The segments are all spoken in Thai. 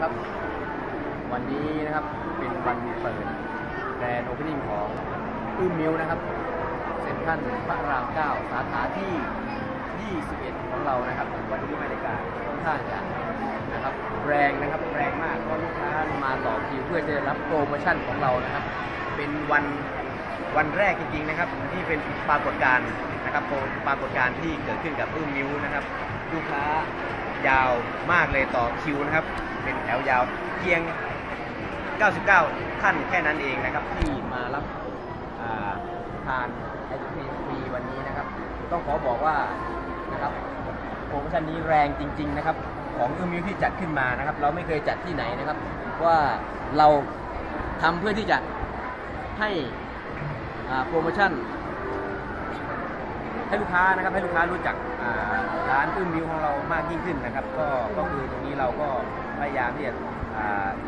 ครับ วันนี้นะครับเป็นวันเปิดแกรนด์โอเพนนิ่งของอื้มมิวนะครับเซ็นทรัลพระราม9สาขาที่ 21 ของเรานะครับ วันนี้บรรยากาศค่อนข้างจะนะครับแรงนะครับแรงมากเพราะลูกค้ามาต่อคิวเพื่อจะรับโปรโมชั่นของเรานะครับ เป็นวัน วันแรกจริงๆนะครับที่เป็นปรากฏการณ์นะครับโปรากฏการณ์ที่เกิดขึ้นกับอื้มมิวนะครับลูกค้ายาวมากเลยต่อคิวนะครับ เป็นแถวยาวเพียง 99 ท่านแค่นั้นเองนะครับ ที่มารับาทานไอศครีมฟรีวันนี้นะครับ ต้องขอบอกว่านะครับโปรโมชั่นนี้แรงจริง ๆ นะครับ ของอื้อมิวที่จัดขึ้นมานะครับ เราไม่เคยจัดที่ไหนนะครับ ว่าเราทำเพื่อที่จะให้ โปรโมชั่นให้ลูกค้านะครับให้ลูกค้ารู้จักร้านอื้มมิวของเรามากยิ่งขึ้นนะครับ ก็ก็คือตรงนี้เราก็พยายามที่จะ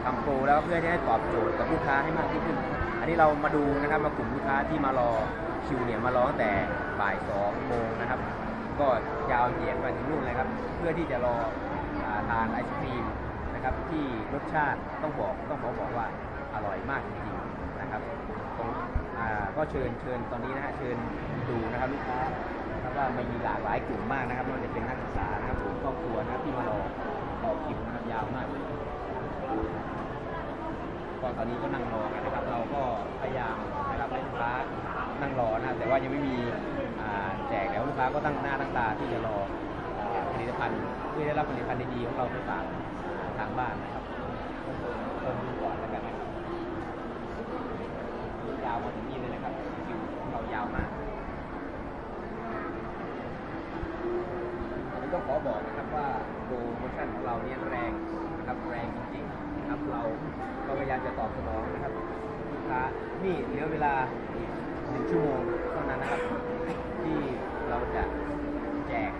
ทำโปรแล้วเพื่อที่ให้ตอบโจทย์กับลูกค้าให้มากยิ่งขึ้น อันนี้เรามาดูนะครับมากลุ่มลูกค้าที่มารอคิวเนี่ยมารอตั้งแต่บ่ายสองโมงนะครับก็ยาวเหยียดไปถึงนู่นเลยครับ เพื่อที่จะรออาทานไอศครีมนะครับที่รสชาติต้องบอกต้องขอบอกว่าอร่อยมากจริงๆนะครับ ก็เชิญเชิญตอนนี้นะฮะเชิญดูนะครับลูกค้านะครับว่ามีหลากหลายกลุ่มมากนะครับไม่ว่าจะเป็นนักศึกษานะครับกลุ่มครอบครัวนะครับที่มารอต่อคิวนะครับยาวมากเลยก็ตอนนี้ก็นั่งรอกันนะครับ เราก็พยายามนะครับให้ลูกค้านั่งรอนะแต่ว่ายังไม่มีแจกแล้วลูกค้าก็ตั้งหน้าตั้งตาที่จะรอผลิตภัณฑ์เพื่อได้รับผลิตภัณฑ์ดีๆของเราไปฝากทางบ้านนะครับชมดูก่อนแล้วกันนะครับ ยาวมาถึงนี่เลยนะครับคิวของเรายาว มากอันนี้ต้องขอบอกนะครับว่าโปรโมชั่นของเราเนี่ยแรงนะครับแรงจริงๆนะครับเราก็พยายามจะตอบสนองนะครับลูกค้านี่เหลือเวลาหนึ่งชั่วโมงเท่านั้นนะครับ ที่เราจะแจก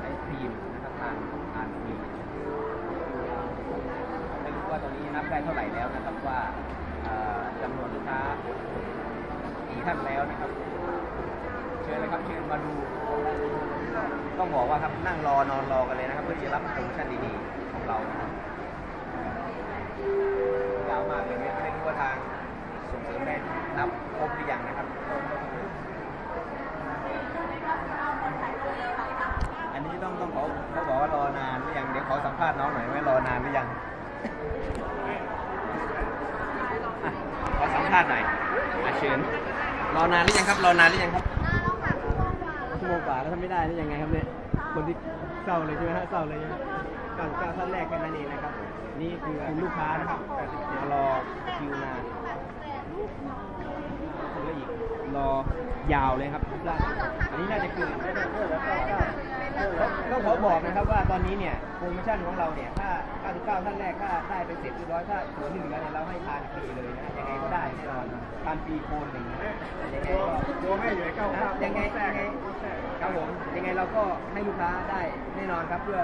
ไอศครีมนะครับทานทานฟรีไม่รู้ว่าตอนนี้นับได้เท่าไหร่แล้วนะครับว่าจำนวนลูกค้า กี่ท่านแล้วนะครับ เชิญเลยครับเชิญมาดู ต้องบอกว่าครับนั่งรอนอนรอกันเลยนะครับเพื่อจะรับโปรโมชั่นดีๆของเรานะครับยาวมากเลยไม่ไม่รู้ว่าทางส่งเสริมได้นับครบหรือยังนะครับ อันนี้ต้องต้องขอเขาบอกว่ารอนานหรือยังเดี๋ยวขอสัมภาษณ์น้องหน่อยว่ารอนานหรือยังอะขอสัมภาษณ์หน่อย อะเชิญรอนานหรือยังครับรอนานหรือยังครับชั่วโมงกว่าแล้วทำไม่ได้ได้ยังไงครับเนี่ยคนที่เศร้าเลยใช่ไหมฮะเศร้าเลยใช่ไหมเก้าเก้าท่านแรกแค่นั้นเองนะครับ นี่คือคุณลูกค้านะครับมารอคิวนานคนละอีกรอยาวเลยครับ อันนี้น่าจะเกิน ก็ขอบอกนะครับว่าตอนนี้เนี่ยโปรโมชั่นของเราเนี่ยถ้า 99 ท่านแรกถ้าได้ไปเสร็จเรียบร้อยถ้าส่วนที่เหลือเนี่ยเราให้ทานฟรีเลยนะยังไงก็ได้แน่นอนทานฟรีโคนหนึ่งนะยังไงก็ตัวแม่อยู่ในเก้านะเก้ายังไงยังไงครับผมยังไงเราก็ให้ลูกค้าได้แน่นอนครับเพื่อ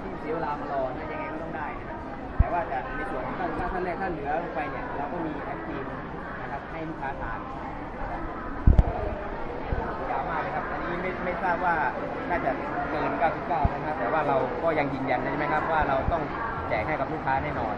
ที่เสียเวลามารอนะยังไงก็ต้องได้นะแต่ว่าจะในส่วนของ99ท่านแรกถ้านเหลือลงไปเนี่ยเราก็มีแอคทีนะครับให้ลูกค้าทาน ยาวมากเลยครับ อันนี้ไม่ไม่ ทราบว่าน่าจะเกิน 99 นะครับ แต่ว่าเราก็ยังยืนยันใช่ไหมครับว่าเราต้องแจกให้กับลูกค้าแน่นอน